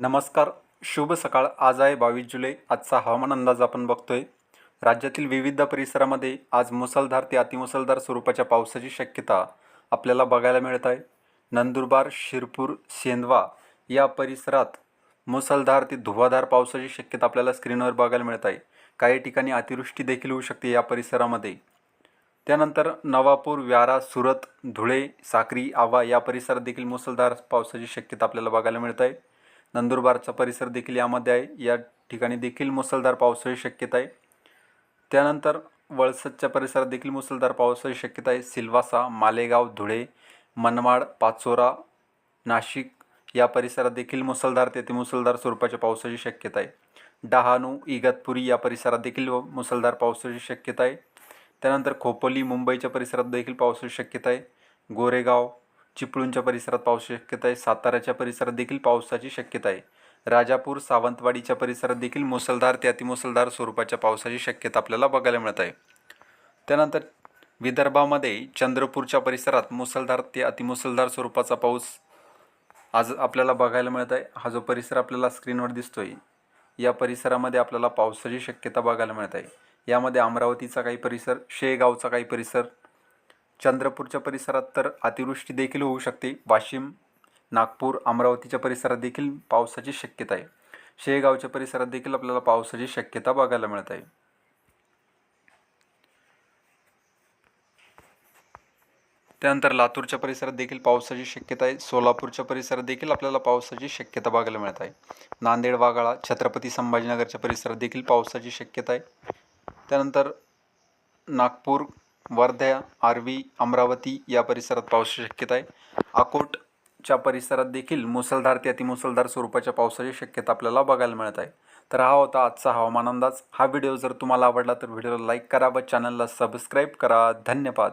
नमस्कार शुभ सकाळ. आज आहे बावीस जुलै. आजचा हवामान अंदाज आपण बघतोय. राज्यातील विविध परिसरामध्ये आज मुसळधार ते अतिमुसळधार स्वरूपाच्या पावसाची शक्यता आपल्याला बघायला मिळत आहे. नंदुरबार शिरपूर सेंदवा या परिसरात मुसळधार ते धुवाधार पावसाची शक्यता आपल्याला स्क्रीनवर बघायला मिळत आहे. काही ठिकाणी अतिवृष्टी देखील होऊ शकते या परिसरामध्ये. त्यानंतर नवापूर व्यारा सुरत धुळे साक्री आवा या परिसरात देखील मुसळधार पावसाची शक्यता आपल्याला बघायला मिळत आहे. नंदुरबारचा परिसर देखील यामध्ये आहे. या ठिकाणी देखील मुसळधार पावसाची शक्यता आहे. त्यानंतर वळसदच्या परिसरात देखील मुसळधार पावसाची शक्यता आहे. सिल्वासा मालेगाव धुळे मनमाड पाचोरा नाशिक या परिसरात देखील मुसळधार तेथे मुसळधार स्वरूपाच्या पावसाची शक्यता आहे. डहाणू इगतपुरी या परिसरात देखील मुसळधार पावसाची शक्यता आहे. त्यानंतर खोपोली मुंबईच्या परिसरात देखील पावसाची शक्यता आहे. गोरेगाव चिपळूणच्या परिसरात पावसाची शक्यता आहे साताऱ्याच्या परिसरात देखील पावसाची शक्यता आहे. राजापूर सावंतवाडीच्या परिसरात देखील मुसळधार ते अतिमुसळधार स्वरूपाच्या पावसाची शक्यता आपल्याला बघायला मिळत आहे. त्यानंतर विदर्भामध्ये चंद्रपूरच्या परिसरात मुसळधार ते अतिमुसळधार स्वरूपाचा पाऊस आज आपल्याला बघायला मिळत आहे. हा जो परिसर आपल्याला स्क्रीनवर दिसतोय या परिसरामध्ये आपल्याला पावसाची शक्यता बघायला मिळत आहे. यामध्ये अमरावतीचा काही परिसर शेगावचा काही परिसर चंद्रपूरच्या परिसरात तर अतिवृष्टी देखील होऊ शकते. वाशिम नागपूर अमरावतीच्या परिसरात देखील पावसाची शक्यता आहे. शेगावच्या परिसरात देखील आपल्याला पावसाची शक्यता बघायला मिळत आहे. त्यानंतर लातूरच्या परिसरात देखील पावसाची शक्यता आहे. सोलापूरच्या परिसरात देखील आपल्याला पावसाची शक्यता बघायला मिळत आहे. नांदेड वाघाळा छत्रपती संभाजीनगरच्या परिसरात देखील पावसाची शक्यता आहे. त्यानंतर नागपूर वर्ध्या आर्वी अमरावती या परिसरात पावसाची शक्यता आहे. अकोटच्या परिसरात देखील मुसळधार ते अतिमुसळधार स्वरूपाच्या पावसाची शक्यता आपल्याला बघायला मिळत आहे. तर हा होता आजचा हवामान अंदाज. हा व्हिडिओ जर तुम्हाला आवडला तर व्हिडिओला लाईक करा व चॅनलला सबस्क्राईब करा. धन्यवाद.